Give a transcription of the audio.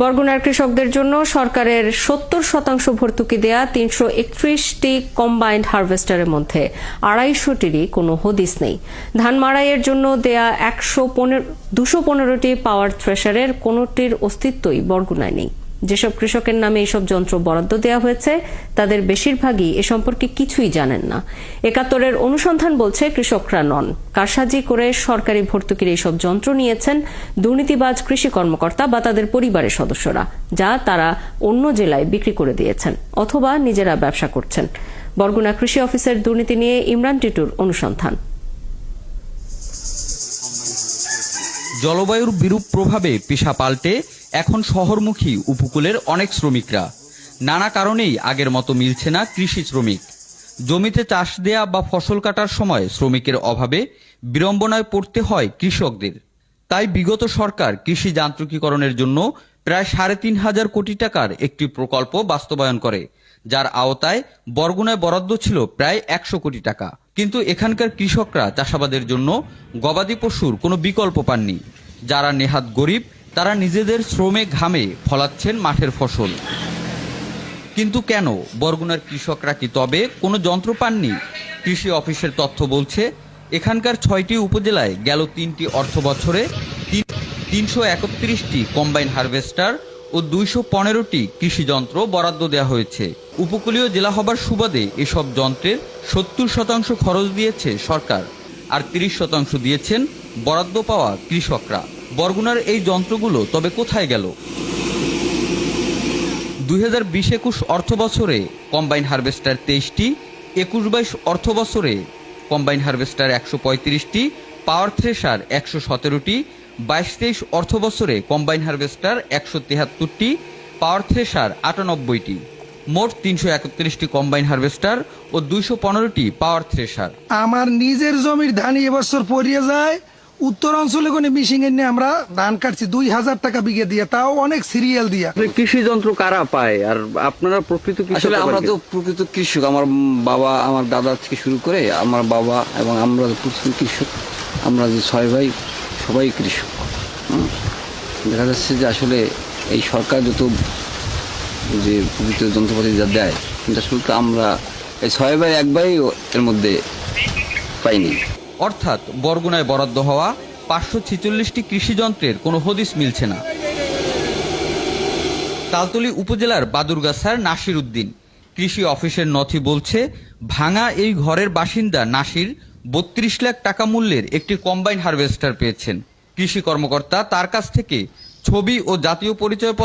বরগুনার কৃষকদের জন্য সরকারের সত্তর শতাংশ ভর্তুকি দেয়া তিনশো একত্রিশটি কম্বাইন্ড হারভেস্টারের মধ্যে আড়াইশোটিরই কোনো হদিস নেই। ধান মাড়াইয়ের জন্য দেয়া একশো দুশো পনেরোটি পাওয়ার থ্রেশারের কোনোটির অস্তিত্বই বরগুনায় নেই। যেসব কৃষকের নামে এইসব যন্ত্র বরাদ্দ দেওয়া হয়েছে, তাদের বেশিরভাগই এ সম্পর্কে কিছুই জানেন না। একাত্তরের অনুসন্ধান বলছে কৃষকরা নন। কারসাজি করে সরকারি ভর্তুকির এইসব যন্ত্র নিয়েছেন দুর্নীতিবাজ কৃষি কর্মকর্তা বা তাদের পরিবারের সদস্যরা, যা তারা অন্য জেলায় বিক্রি করে দিয়েছেন অথবা নিজেরা ব্যবসা করছেন। বরগুনা কৃষি অফিসের দুর্নীতি নিয়ে ইমরান টিটুর অনুসন্ধান। জলবায়ুর বিরূপ প্রভাবে পেশা পাল্টে এখন শহরমুখী উপকূলের অনেক শ্রমিকরা। নানা কারণেই আগের মতো মিলছে না কৃষি শ্রমিক। জমিতে চাষ দেয়া বা ফসল কাটার সময় শ্রমিকের অভাবে বিড়ম্বনায় পড়তে হয় কৃষকদের। তাই বিগত সরকার কৃষি যান্ত্রিকীকরণের জন্য প্রায় সাড়ে তিন হাজার কোটি টাকার একটি প্রকল্প বাস্তবায়ন করে, যার আওতায় বরগুনায় বরাদ্দ ছিল প্রায় একশো কোটি টাকা। কিন্তু এখানকার কৃষকরা চাষাবাদের জন্য গবাদি পশুর কোনো বিকল্প পাননি, যারা নেহাত গরিব তারা নিজেদের শ্রমে ঘামে ফলাচ্ছেন মাঠের ফসল। কিন্তু কেন? বরগুনার কৃষকরা কি তবে কোনো যন্ত্র পাননি? কৃষি অফিসের তথ্য বলছে, এখানকার ছয়টি উপজেলায় গেল তিনটি অর্থ বছরে তিনশো একত্রিশটি কম্বাইন হারভেস্টার ও দুইশো পনেরোটি কৃষিযন্ত্র বরাদ্দ দেওয়া হয়েছে। উপকূলীয় জেলা হবার সুবাদে এসব যন্ত্রের সত্তর শতাংশ খরচ দিয়েছে সরকার, আর তিরিশ শতাংশ দিয়েছেন বরাদ্দ পাওয়া কৃষকরা। বরগুনার এই যন্ত্রগুলো তবে কোথায় গেল? দুই হাজার বিশ একুশ অর্থ বছরে কম্বাইন হারভেস্টার তেইশটি, একুশ বাইশ অর্থ বছরে কম্বাইন হারভেস্টার একশো পঁয়ত্রিশটি, পাওয়ার থ্রেশার একশো সতেরোটি, বাইশ তেইশ অর্থ বছরে কম্বাইন হারভেস্টার একশো তেহাত্তরটি, পাওয়ার থ্রেশার আটানব্বইটি। মোট তিনশো একত্রিশটি কম্বাইন হারভেস্টার ও দুইশো পনেরোটি পাওয়ার থ্রেশার। আমার নিজের জমির ধান এবছর পরিয়ে যায় উত্তর অঞ্চলে কোনো মিশিং এর নিয়ে আমরা ধান কাটছি দুই হাজার টাকা বিঘে দিয়ে তাও অনেক সিরিয়াল দিয়া। কৃষি যন্ত্র কারা পায়? আর আপনারা প্রকৃত কৃষক আসলে আমরা তো প্রকৃত কৃষক। আমার বাবা আমার দাদা থেকে শুরু করে আমার বাবা এবং আমরা যে প্রকৃত কৃষক। আমরা যে ছয় ভাই সবাই কৃষক। দেখা যাচ্ছে যে আসলে এই সরকার যত যে প্রকৃত যন্ত্রপাতি যা দেয় কিন্তু আসলে তো আমরা এই ছয় ভাই এক ভাই এর মধ্যে পাইনি। অর্থাৎ বরগুনায় বরাদ্দ হওয়া পাঁচশো ছেচল্লিশটি কৃষিযন্ত্রের কোনো হদিস মিলছে না। তালতলী উপজেলার বাদুরগাছার নাসির উদ্দিন কৃষি অফিসের নথি বলছে, ভাঙা এই ঘরের বাসিন্দা নাসির বত্রিশ লাখ টাকা মূল্যের একটি কম্বাইন হারভেস্টার পেয়েছেন। কৃষি কর্মকর্তা তার কাছ থেকে ছবি ও জাতীয় পরিচয়পত্র